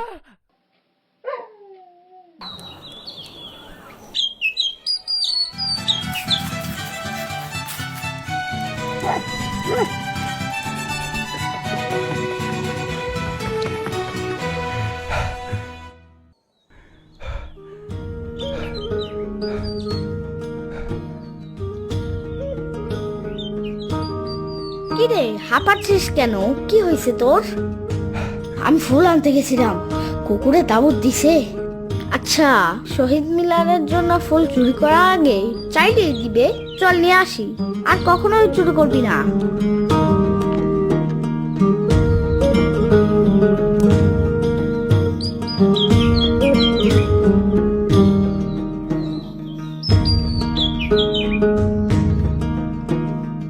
কি রে হাঁপাচ্ছিস কেন? কি হয়েছে তোর? আমি ফুল আনতে গেছিলাম। কুকুরে দাবত দিছে। আচ্ছা শহীদ মিনারের জন্য ফুল চুরি করার আগে চাইলেই দিবে, চল নিয়ে আসি। আর কখনোই চুরি করবি না।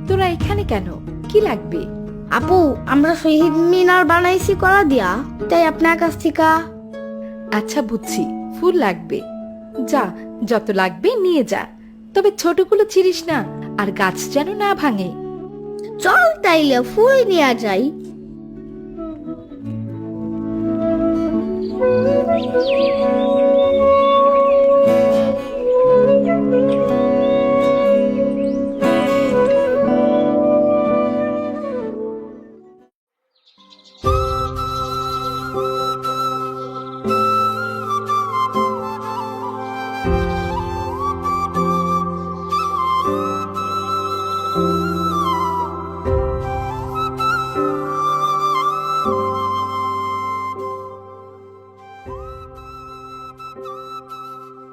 তোরা এখানে কেন? কি লাগবে? আপু আমরা শহীদ মিনার বানাইছি করা দিয়া তাই আপনার কাছ থেকে। আচ্ছা বুঝছি ফুল লাগবে। যা যত লাগবে নিয়ে যা। তবে ছোটগুলো ছিড়িস না আর গাছ যেন না ভাঙে। চল তাইলে ফুল নিয়ে যাই।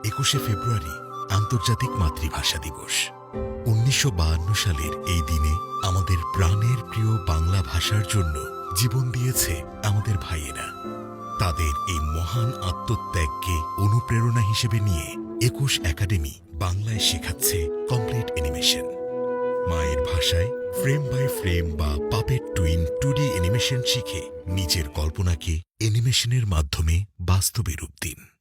একুশে ফেব্রুয়ারি, আন্তর্জাতিক মাতৃভাষা দিবস। উনিশশো সালের এই দিনে আমাদের প্রাণের প্রিয় বাংলা ভাষার জন্য জীবন দিয়েছে আমাদের ভাইয়েরা। তাদের এই মহান আত্মত্যাগকে অনুপ্রেরণা হিসেবে নিয়ে একুশ একাডেমি বাংলায় শেখাচ্ছে কমপ্লিট অ্যানিমেশন। মায়ের ভাষায় ফ্রেম বাই ফ্রেম বা পাপের টুইন টু ডি অ্যানিমেশন শিখে নিজের কল্পনাকে অ্যানিমেশনের মাধ্যমে বাস্তবে রূপ দিন।